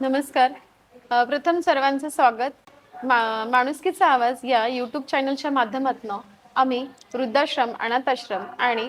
नमस्कार. अ, प्रथम सर्वांचं स्वागत. मा माणुसकीचा आवाज या यूट्यूब चॅनलच्या माध्यमातून आम्ही वृद्धाश्रम अनाथाश्रम आणि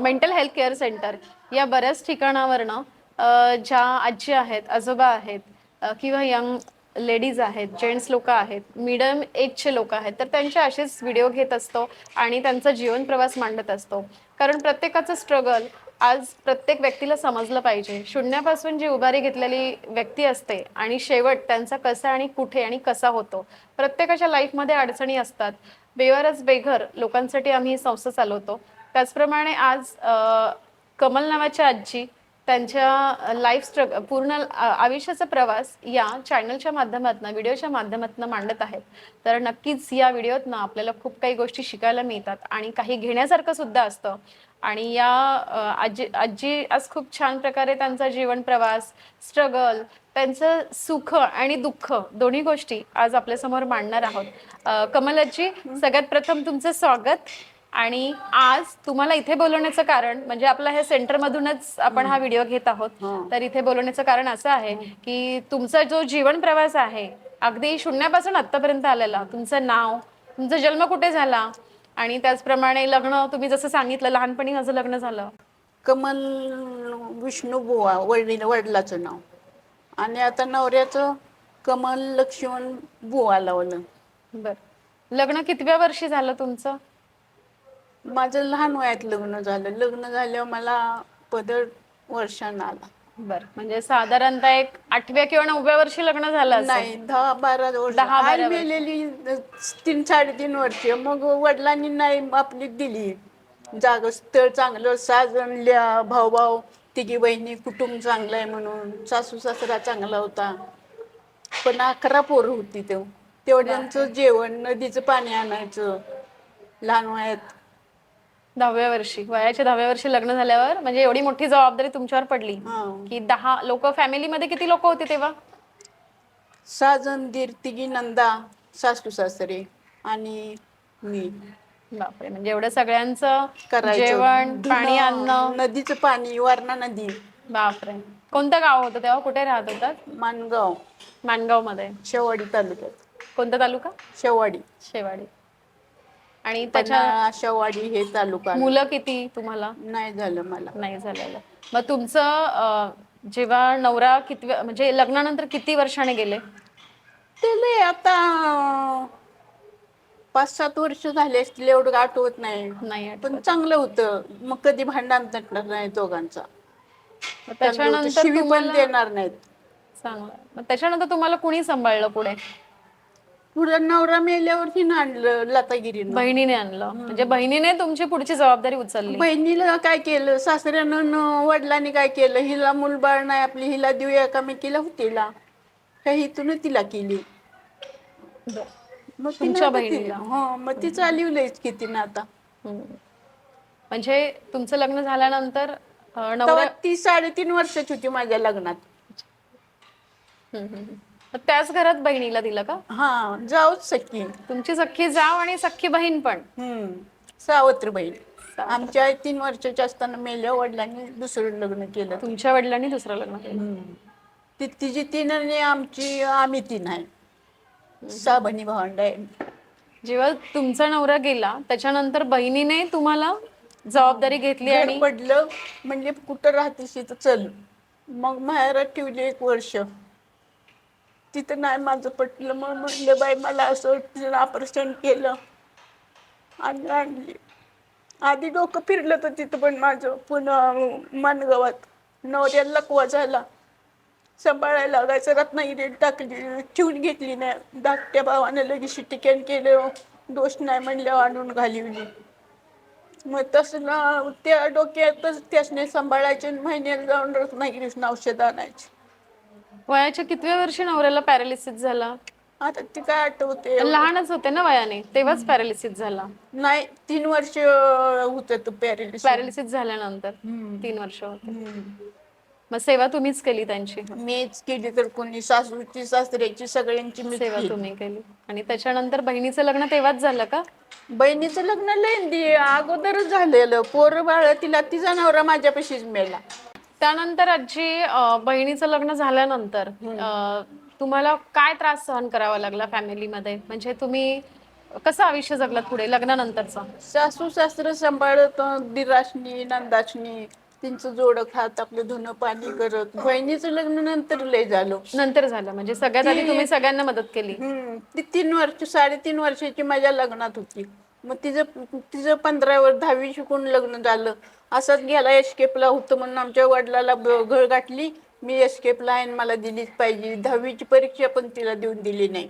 मेंटल हेल्थ केअर सेंटर या बऱ्याच ठिकाणावरनं अ, ज्या आजी आहेत आजोबा आहेत अ, किंवा यंग लेडीज आहेत जेंट्स लोक आहेत मिडम एजचे लोक आहेत तर त्यांचे असेच व्हिडिओ घेत असतो आणि त्यांचा जीवन प्रवास मांडत असतो. कारण प्रत्येकाचं स्ट्रगल आज प्रत्येक व्यक्तीला समजलं पाहिजे. शून्यापासून जी उभारी घेतलेली व्यक्ती असते आणि शेवट त्यांचा कसा आणि कुठे आणि कसा होतो प्रत्येकाच्या लाईफमध्ये अडचणी असतात. बेवारच बेघर लोकांसाठी आम्ही ही संस्था चालवतो. त्याचप्रमाणे आज कमल नावाच्या आजी त्यांच्या लाईफ स्ट्रग पूर्ण आयुष्याचा प्रवास या चॅनलच्या माध्यमातून व्हिडिओच्या माध्यमातून मांडत आहेत. तर नक्कीच या व्हिडिओतनं आपल्याला खूप काही गोष्टी शिकायला मिळतात आणि काही घेण्यासारखं सुद्धा असतं. आणि या आजी आजी आज खूप छान प्रकारे त्यांचा जीवन प्रवास स्ट्रगल त्यांचं सुख आणि दुःख दोन्ही गोष्टी आज आपल्यासमोर मांडणार आहोत. अ, कमल आजी सगळ्यात प्रथम तुमचं स्वागत आणि आज तुम्हाला इथे बोलवण्याचं कारण म्हणजे आपल्या ह्या सेंटर मधूनच आपण हा व्हिडिओ घेत आहोत. तर इथे बोलवण्याचं कारण असं आहे की तुमचा जो जीवन प्रवास आहे अगदी शून्यापासून आतापर्यंत आलेला तुमचं नाव तुमचा जन्म कुठे झाला आणि त्याचप्रमाणे लग्न तुम्ही जसं सांगितलं लहानपणी माझं लग्न झालं. कमल विष्णू बुवा वडील वडिलाचं नाव. आणि आता नवऱ्याचं कमल लक्ष्मण बुवा लावलं. बर. लग्न कितव्या वर्षी झालं तुमचं? माझं लहान वयात लग्न झालं. लग्न झाल्यावर मला पदर वर्षानं आला. बर. म्हणजे साधारणतः एक आठव्या किंवा नवव्या वर्षी लग्न झालं. नाही दहा बारा वर्ष. दहा बारा आई वर्ष. मेलेली तीन साडेतीन वर्ष. मग वडिलांनी नाही आपली दिली. जाग स्थळ चांगलं साजणल्या भाऊ भाऊ तिघी बहिणी कुटुंब चांगलं आहे म्हणून. सासू सासरा चांगला होता. पण अकरा पोरं होती तेव्हा. तेवढ्यांचं जेवण नदीचं पाणी आणायचं. लहान वयात दहाव्या वर्षी. वयाच्या दहाव्या वर्षी लग्न झाल्यावर म्हणजे एवढी मोठी जबाबदारी तुमच्यावर पडली हा. की दहा लोक फॅमिलीमध्ये किती लोक होते तेव्हा? सहा जण दीर तिघी नंदा सासू सासरे आणि मी. बापरे म्हणजे एवढं सगळ्यांचं करायचं. जेवण धुणं, पाणी अन्न. नदीचं पाणी वारणा नदी. बापरे. कोणतं गाव होतं तेव्हा? कुठे राहत होतात? मानगाव माणगाव. मध्ये शेवाडी तालुक्यात. कोणता तालुका? शेवाडी. शेवाडी. आणि त्याच्या पन्हाळा शेवाडी हे तालुका मुलं किती तुम्हाला? नाही झालं मला. नाही झालेलं. मग तुमचं अं, जेव्हा नवरा कितव्या म्हणजे लग्नानंतर किती वर्षाने गेले? ते लय आता पाच सात वर्ष झाले असतील एवढं आठवत नाही. नाही आठवत. पण चांगलं होतं. मग कधी भांडण तटणार नाही दोघांचा. मग. त्याच्यानंतर शिवी पण तुम्हाला देणार नाहीत. चांगलं. मग त्याच्यानंतर तुम्हाला कुणी सांभाळलं पुढे? पुढे नवरा मेल्यावरती आणलं लतागिरीनं. बहिणीने आणलं. म्हणजे बहिणीने तुमची पुढची जबाबदारी उचलली. बहिणीला काय केलं? सासऱ्यानं न वडिलांनी काय केलं? हिला मूलबाळ नाही आपली हिला देऊया का? मी केला होतीला. काही इथून तिला केली. मग तिनं तुमच्या आता ती- बहिणीला? हो मग ती चालवलंयच ना आता. हम्म. म्हणजे तुमचं लग्न झाल्यानंतर अं, तेव्हा नवरा ती साडेतीन वर्षाची होती माझ्या लग्नात. हम्म, हम्म, हम्म. मग त्याच घरात बहिणीला दिलं का? हा जाऊच सख्खी तुमची सख्खी जाव आणि सख्खी बहीण पण. हम्म सावत्र बहीण. आमच्या आई तीन वर्षाच्या असताना मेल्या वडिलांनी दुसरं लग्न केलं. तुमच्या वडिलांनी दुसरं लग्न केलं. ती तिची तीन आणि आमची आम्ही तीन आहे. सहा बहिणी भावंड आहे. जेव्हा तुमचा नवरा गेला त्याच्यानंतर बहिणीने तुम्हाला जबाबदारी घेतली घर आणि पडलं म्हणजे कुठं राहतेस तर चल. मग माहेरात ठेवली एक वर्ष. तिथं नाही माझं पटलं. मग म्हणलं बाई मला असं ऑपरेशन केलं. आणि आणली. आधी डोकं फिरलं तर तिथं पण माझं पुन्हा मानगावात. नवऱ्याला लकवा झाला. सांभाळायला लागायचं रत्नागिरीत टाकली ठेवून घेतली नाही. धाकट्या भावानं लगेच टिकॅन केलं. दोष नाही म्हणल्यावर आणून घालिवली. मग तसं ना त्या डोक्यातच त्यासने सांभाळायचे आणि महिन्याला जाऊन रत्नागिरीस औषध आणायची. वयाच्या कितव्या वर्षी नवऱ्याला पॅरालिसिस झाला? आता ती काय आठवते लहानच होते ना वयाने तेव्हाच पॅरालिसिस झाला. नाही तीन वर्ष होत तो पॅरेलिस पॅरालिसिस झाल्यानंतर तीन वर्ष होते. मग सेवा तुम्हीच केली त्यांची? मीच केली तर कोणी सासूची सासऱ्याची सगळ्यांची मी सेवा तुम्ही केली. आणि त्याच्यानंतर बहिणीचं लग्न तेव्हाच झालं का? बहिणीचं लग्न लेंदी अगोदरच झालेलं. पोरं बाळ तिला तिचा नवरा माझ्यापाशीच मेला. त्यानंतर आजी बहिणीचं लग्न झाल्यानंतर तुम्हाला काय त्रास सहन करावा लागला फॅमिलीमध्ये? म्हणजे तुम्ही कसं आयुष्य जगलात पुढे लग्नानंतरचं? सासू सासरं सांभाळत दिराशनी नंदाशनी त्यांचं जोडं खात आपलं धुणं पाणी करत. बहिणीचं लग्न नंतर लय झालं. नंतर झालं म्हणजे सगळ्यात आधी तुम्ही सगळ्यांना मदत केली. हम्म. ती तीन वर्ष साडेतीन वर्षाची माझ्या लग्नात होती. मग तिचं तिचं पंधरा वर दहावी शिकून लग्न झालं. असंच गेला एस्केपला होतं म्हणून आमच्या वडिलाला ब- घळ गाठली. मी एस्केपला आहे आणि मला दिलीच पाहिजे. दहावीची परीक्षा पण तिला देऊन दिली नाही.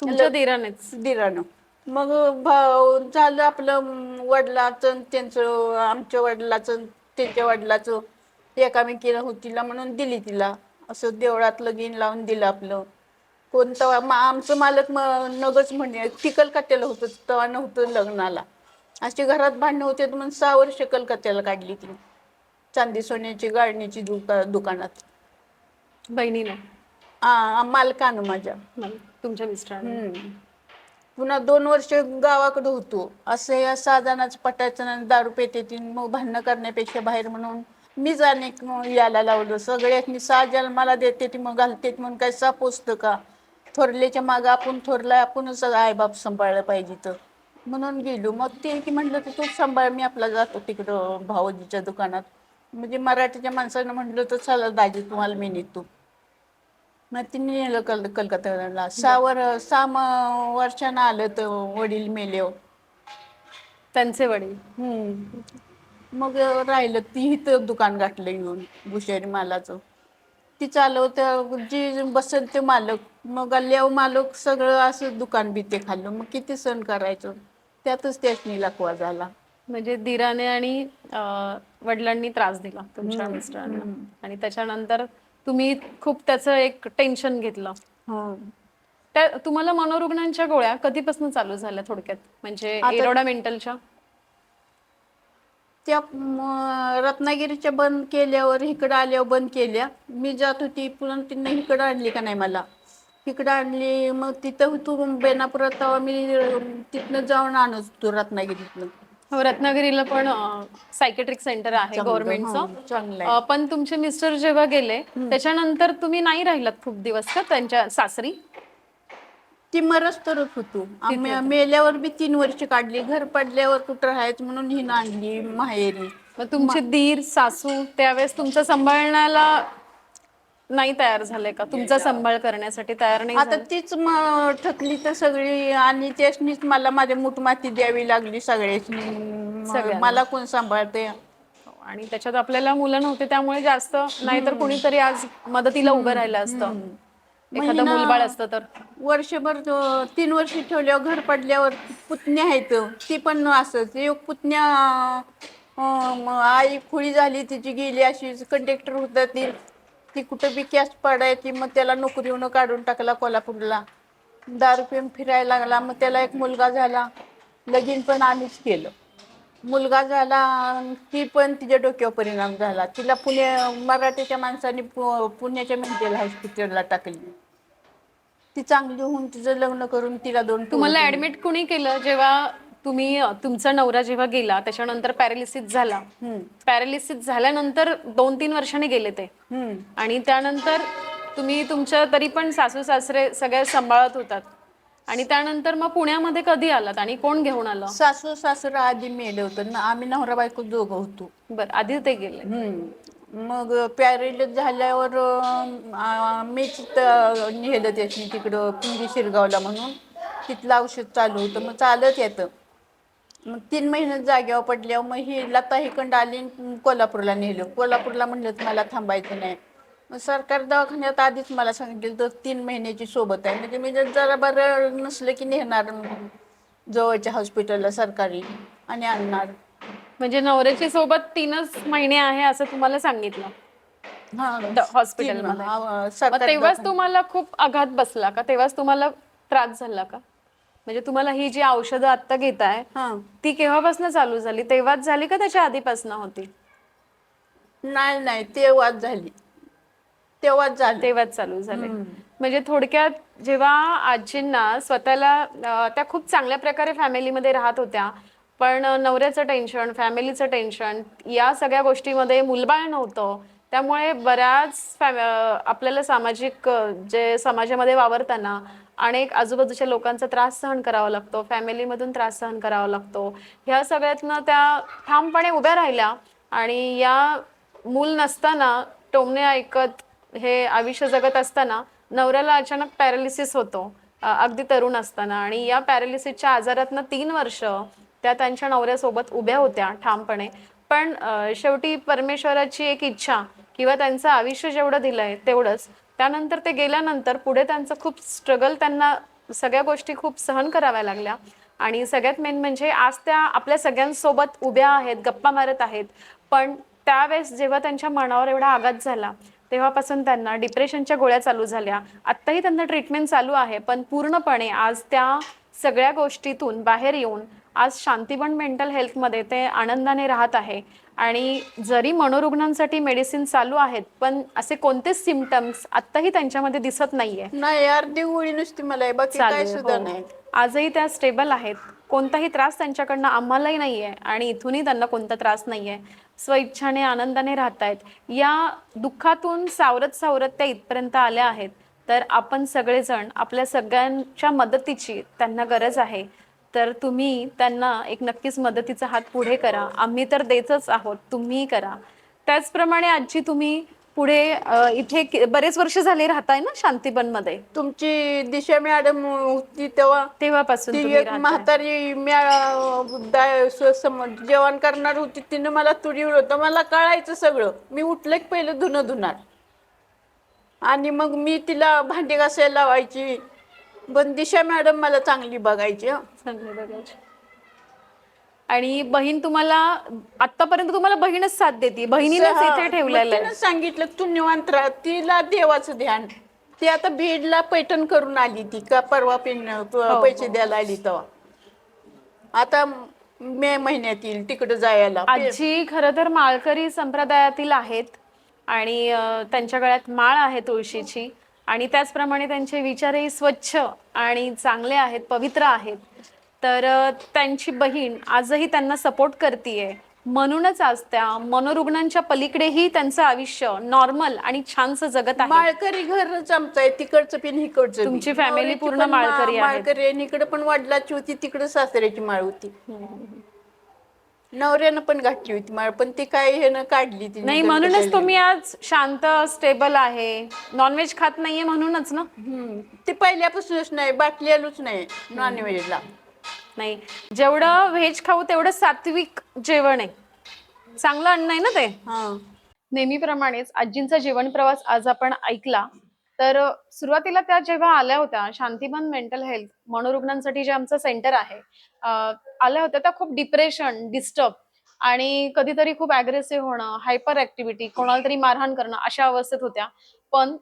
तुमच्या दिरानेच? दिरानं. मग भाऊ झालं आपलं वडिलाचं आणि त्यांचं आमच्या वडिलाचं आणि त्यांच्या वडिलाचं. एकामेकीला होतीला म्हणून दिली तिला. असं देवळात लगीन लावून दिलं आपलं. कोणतं मा- आमचं मालक म- नगच म्हणे ती कलकत्त्याला होतं तेव्हा नव्हतं लग्नाला. अशी घरात भांडणं होते म्हणून सहा वर्ष कलकत्त्याला काढली ती. चांदी सोन्याची गाडणीची दुका दुकानात. बहिणीने? आ, मालकानं माझ्या. तुमच्या मिस्टरांनी? हम्म. पुन्हा दोन वर्ष गावाकडे होतो. असं या साधनाचं पटायचं आणि दारू पेते ती मग भांडणं करण्यापेक्षा बाहेर म्हणून अनेक मग यायला लावलं. सगळ्यात सहा जन्माला देते ती मग घालते ती म्हणून काय साप असतं का? थोरल्याच्या मागं आपण थोरला आपणच आईबाप सांभाळलं पाहिजे तर. म्हणून गेलो. मग ते की म्हटलं तर तूच सांभाळ मी आपला जातो तिकडं भावजीच्या दुकानात. म्हणजे मराठीच्या माणसानं म्हटलं तर चला दाजी तुम्हाला मी नेतो. मग तिने नेलं कल कलकत्त्याला. सहा वर सहा म- वर्षानं आलं तर वडील मेले. त्यांचे वडील. हम्म. मग राहिलं ती इथं दुकान गाठलं येऊन भुशारी मालाचं. ती चालवतं जी बसेल ते मालक. मग आल्यावर मालक सगळं असं दुकान बी ते खाल्लं. मग किती सण करायचं? त्यातच त्याचनी लाकवा झाला. म्हणजे दिराने आणि अं, वडिलांनी त्रास दिला तुमच्या मिस्टरांना. आणि त्याच्यानंतर तुम्ही खूप त्याचं एक टेन्शन घेतलं. हो. त्या तुम्हाला मनोरुग्णांच्या गोळ्या कधीपासून चालू झाल्या थोडक्यात? म्हणजे आता- एरोडा मेंटलच्या? त्या म, रत्नागिरीच्या बंद केल्यावर इकडं आल्यावर बंद केल्या. मी जात होती पुन्हा तिनं इकडं आणली का नाही मला? इकडं आणली मग तिथं होतो बेनापुरात तेव्हा मी तिथनं जाऊन आणत होतो रत्नागिरीतनं हो रत्नागिरीला पण सायकेट्रिक सेंटर आहे चांगलं, गव्हर्नमेंटचं हं, चांगलं आहे. अं, पण तुमचे मिस्टर जेव्हा गेले त्याच्यानंतर तुम्ही नाही राहिलात खूप दिवस का त्यांच्या सासरी? ती मरच तरच होतो. आम्ही मेल्यावर बी तीन वर्ष काढली. घर पडल्यावर कुठं राहायचं म्हणून हिनं आणली माहेरी. मग तुमचे दीर सासू त्यावेळेस तुमचं सांभाळण्याला नाही तयार झाले का? तुमचा सांभाळ करण्यासाठी तयार नाही आता झाले? तीच म ठकली तर सगळी आणि त्यासनीच मला माझ्या मुठमाती द्यावी लागली सगळ्याची सगळ्यांना. मला कोण सांभाळते? आणि त्याच्यात आपल्याला मुलं नव्हते त्यामुळे जास्त नाहीतर कोणीतरी आज मदतीला उभं राहिलं असतं. एखादं महिना- मुलबाळ असतं तर. वर्षभर तो- तीन वर्ष ठेवल्यावर घर पडल्यावर पुतण्या आहेत. ती पण असंच. एक पुतण्या अं, म- आई खुळी झाली तिची गेली अशी कंडक्टर होता ती. ती कुठं बी कॅश पाडायची मग त्याला नोकरीवरून काढून टाकला कोल्हापूरला. दारू पिऊन फिरायला लागला मग त्याला एक मुलगा झाला. लगीन पण आम्हीच केलं. मुलगा झाला ती पण तिच्या डोक्यावर परिणाम झाला. तिला पुणे मराठीच्या माणसाने पु- पुण्याच्या मेंटल हॉस्पिटलला टाकली. ती चांगली होऊन तिचं लग्न करून तिला दोन तुम्हाला ऍडमिट कुणी केलं जेव्हा तुम्ही तुमचा नवरा जेव्हा गेला त्याच्यानंतर पॅरालिसिस झाला. पॅरालिसिस झाल्यानंतर दोन तीन वर्षांनी गेले ते. आणि त्यानंतर तुम्ही तुमच्या तरी पण सासू सासरे सगळे सांभाळत होतात. आणि त्यानंतर मग पुण्यामध्ये कधी आलात आणि कोण घेऊन आलं? सासू सासरा आधी मेलं होतं ना आम्ही नवरा बायको दोघं होतो. बर आधी ते गेले. मग पॅरेलिस झाल्यावर मीच नेलं त्याची तिकडं पिंडी शिरगावला म्हणून. तिथलं औषध चालू होतं मग चालत येतं. मग तीन महिने जाग्यावर पडल्यावर मग ही लता हिकंड आली आणि कोल्हापूरला नेलं. कोल्हापूरला म्हणलं तर मला थांबायचं नाही. मग सरकार दवाखान्यात आधीच मला सांगितलं तर तीन महिन्याची सोबत आहे. म्हणजे मी जर जरा बरं नसलं की नेणार जवळच्या हॉस्पिटलला सरकारी आणि आणणार. म्हणजे नवऱ्याची सोबत तीनच महिने आहे असं तुम्हाला सांगितलं? हा. हा, सरकारी तेव्हाच तुम्हाला खूप आघात बसला का? तेव्हाच तुम्हाला त्रास झाला का? म्हणजे तुम्हाला ही जी औषधं आता घेताय हा. ती केव्हापासून चालू झाली? तेव्हाच झाली का त्याच्या आधीपासून होती? नाही नाही. तेव्हाच झाली. तेव्हाच झाली. तेव्हाच चालू झाले. म्हणजे थोडक्यात जेव्हा आजींना स्वतःला अं, त्या खूप चांगल्या प्रकारे फॅमिलीमध्ये राहत होत्या पण नवऱ्याचं टेन्शन फॅमिलीचं टेन्शन या सगळ्या गोष्टीमध्ये मुलबाळ नव्हतं. त्यामुळे बऱ्याच फॅम अं, आपल्याला सामाजिक अं, जे समाजामध्ये वावरताना अनेक आजूबाजूच्या लोकांचा त्रास सहन करावा लागतो फॅमिलीमधून त्रास सहन करावा लागतो. ह्या सगळ्यातनं त्या ठामपणे उभ्या राहिल्या आणि या मूल नसताना टोमणे ऐकत हे आयुष्य जगत असताना नवऱ्याला अचानक पॅरालिसिस होतो. अगदी तरुण असताना आणि या पॅरालिसिसच्या आजारातनं तीन वर्ष त्या त्यांच्या नवऱ्यासोबत उभ्या होत्या ठामपणे. पण शेवटी परमेश्वराची एक इच्छा किंवा त्यांचं आयुष्य जेवढं दिलंय तेवढंच. त्यानंतर ते गेल्यानंतर पुढे त्यांचं खूप स्ट्रगल त्यांना सगळ्या गोष्टी खूप सहन कराव्या लागल्या. आणि सगळ्यात मेन म्हणजे आज त्या आपल्या सगळ्यांसोबत उभ्या आहेत गप्पा मारत आहेत. पण त्यावेळेस जेव्हा त्यांच्या मनावर एवढा आघात झाला तेव्हापासून त्यांना डिप्रेशनच्या गोळ्या चालू झाल्या. आत्ताही त्यांना ट्रीटमेंट चालू आहे पण पूर्णपणे आज त्या सगळ्या गोष्टीतून बाहेर येऊन आज शांतीबन मेंटल हेल्थमध्ये ते आनंदाने राहत आहे. आणि जरी मनोरुग्णांसाठी मेडिसिन चालू आहेत पण असे कोणतेच सिमटम्स आत्ताही त्यांच्यामध्ये दिसत नाहीये. नाही अर्धी गोळी नुसती मला आहे बाकी चालू काय आहे, सुद्धा हो. नाही. आजही त्या स्टेबल आहेत. कोणताही त्रास त्यांच्याकडनं आम्हालाही नाहीये आणि इथूनही त्यांना कोणता त्रास नाहीये. स्वइच्छाने आनंदाने राहतायत. या दुःखातून सावरत सावरत त्या इथपर्यंत आल्या आहेत. तर आपण सगळेजण आपल्या सगळ्यांच्या मदतीची त्यांना गरज आहे. तर तुम्ही त्यांना एक नक्कीच मदतीचा हात पुढे करा. आम्ही तर देतच आहोत तुम्हीही करा. त्याचप्रमाणे आजी तुम्ही पुढे इथे बरेच वर्ष झाले राहताय ना शांतीबनमध्ये? तुमची दिशा मॅडम होती तेव्हा. तेव्हापासून ती तुम्ही एक. म्हातारी जेवण करणार होती. तिनं मला तुरीवर होतं. मला कळायचं सगळं. मी उठलं की पहिलं धुणं धुणार. आणि मग मी तिला भांडी घासायला लावायची. पण दिशा मॅडम मला चांगली बघायची हं. चांगले बघायचे. आणि बहीण तुम्हाला आतापर्यंत तुम्हाला बहीणच साथ देते. बहिणीनेच हा, इथे ठेवलेलं मग आहे तिनं सांगितलं तू निवांत राहा. तिला देवाचं ध्यान. ती आता बीडला पैठण करून आली ती का परवा पेन हो. पैसे द्यायला आली तेव्हा. आता मे महिन्यात येईल तिकडे जायला. आजी खरं तर माळकरी संप्रदायातील आहेत आणि अं, त्यांच्या गळ्यात माळ आहे तुळशीची. आणि त्याचप्रमाणे त्यांचे विचारही स्वच्छ आणि चांगले आहेत पवित्र आहेत. तर त्यांची बहीण आजही त्यांना सपोर्ट करतीये. म्हणूनच आज त्या मनोरुग्णांच्या पलीकडेही त्यांचं आयुष्य नॉर्मल आणि छानसं जगत आहे. माळकरी आमचं आहे तिकडचं पिन इकडचं. तुमची नवऱ्याची पूर्ण पण माळकरी आहेत. माळकरी आहे इकडे पण वडिलाची होती तिकडे सासऱ्याची माळ होती. नवऱ्यानं पण घातली होती माळ पण ती काय ह्यानं काढली ती नाही म्हणूनच तुम्ही आज शांत स्टेबल आहे. नॉनव्हेज खात नाहीये म्हणूनच ना. ते पहिल्यापासूनच नाही बाटली आलोच नाही नॉनव्हेजला नाही जेवढं व्हेज खाऊ तेवढं सात्विक जेवण आहे. चांगलं अन्न आहे ना ते? हा. नेहमीप्रमाणेच आजींचा जीवन प्रवास आज आपण ऐकला. तर सुरुवातीला त्या जेव्हा आल्या होत्या शांतिबन मेंटल हेल्थ मनोरुग्णांसाठी जे आमचं सेंटर आहे आल्या होत्या त्या खूप डिप्रेशन डिस्टर्ब आणि कधीतरी खूप अग्रेसिव्ह होणं हायपर ऍक्टिव्हिटी कोणाला तरी मारहाण करणं अशा अवस्थेत होत्या. पण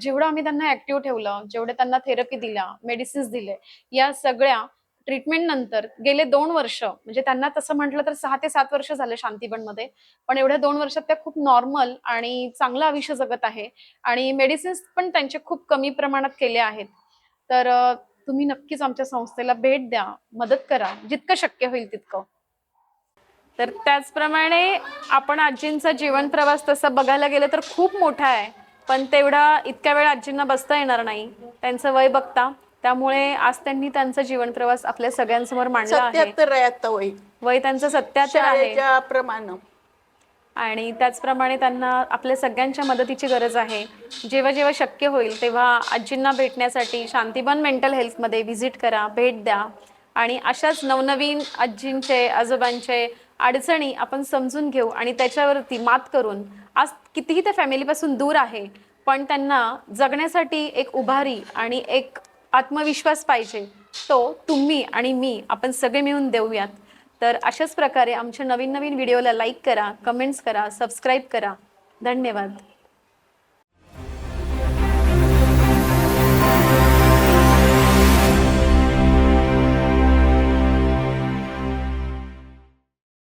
जेवढं आम्ही त्यांना ऍक्टिव्ह ठेवलं जेवढे त्यांना थेरपी दिल्या मेडिसिन्स दिले या सगळ्या ट्रीटमेंट नंतर गेले दोन वर्ष म्हणजे त्यांना तसं म्हटलं तर सहा ते सात वर्ष झाले शांतीबनमध्ये पण एवढ्या दोन वर्षात त्या खूप नॉर्मल आणि चांगलं आयुष्य जगत आहे आणि मेडिसिन्स पण त्यांचे खूप कमी प्रमाणात केले आहेत. तर तुम्ही नक्कीच आमच्या संस्थेला भेट द्या मदत करा जितकं शक्य होईल तितकं. तर त्याचप्रमाणे आपण आजींचा जीवन प्रवास तसा बघायला गेलं तर खूप मोठा आहे पण तेवढा इतक्या वेळ आजींना बसता येणार नाही त्यांचं वय बघता. त्यामुळे आज त्यांनी त्यांचा जीवन प्रवास आपल्या सगळ्यांसमोर मांडला आहे. सत्याहत्तर आहे आता वय. वय त्यांचं सत्याहत्तर आहे. शाळेच्या प्रमाण. आणि त्याचप्रमाणे त्यांना आपल्या सगळ्यांच्या मदतीची गरज आहे. जेव्हा जेव्हा शक्य होईल तेव्हा आजींना भेटण्यासाठी शांतिबन मेंटल हेल्थमध्ये व्हिजिट करा भेट द्या. आणि अशाच नवनवीन आजींचे आजोबांचे अडचणी आपण समजून घेऊ आणि त्याच्यावरती मात करून. आज कितीही त्या फॅमिलीपासून दूर आहे पण त्यांना जगण्यासाठी एक उभारी आणि एक आत्मविश्वास पाहिजे. तो तुम्ही आणि मी आपण सगळे मिळून देऊयात. तर अशाच प्रकारे आमच्या नवीन नवीन व्हिडिओला लाईक करा कमेंट्स करा सबस्क्राईब करा. धन्यवाद.